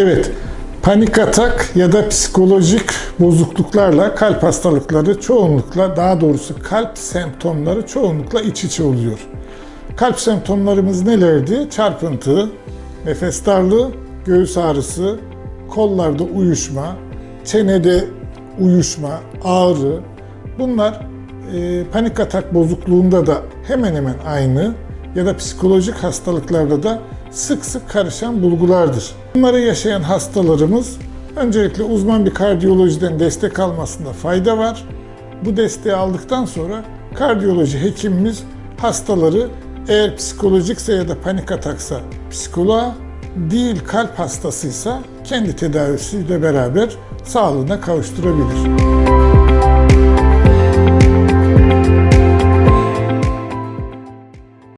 Evet, panik atak ya da psikolojik bozukluklarla kalp hastalıkları çoğunlukla, daha doğrusu kalp semptomları çoğunlukla iç içe oluyor. Kalp semptomlarımız nelerdi? Çarpıntı, nefes darlığı, göğüs ağrısı, kollarda uyuşma, çenede uyuşma, ağrı. Bunlar e, panik atak bozukluğunda da hemen hemen aynı ya da psikolojik hastalıklarda da sık sık karışan bulgulardır. Bunları yaşayan hastalarımız öncelikle uzman bir kardiyolojiden destek almasında fayda var. Bu desteği aldıktan sonra kardiyoloji hekimimiz hastaları eğer psikolojikse ya da panik ataksa psikoloğa değil kalp hastasıysa kendi tedavisiyle beraber sağlığına kavuşturabilir.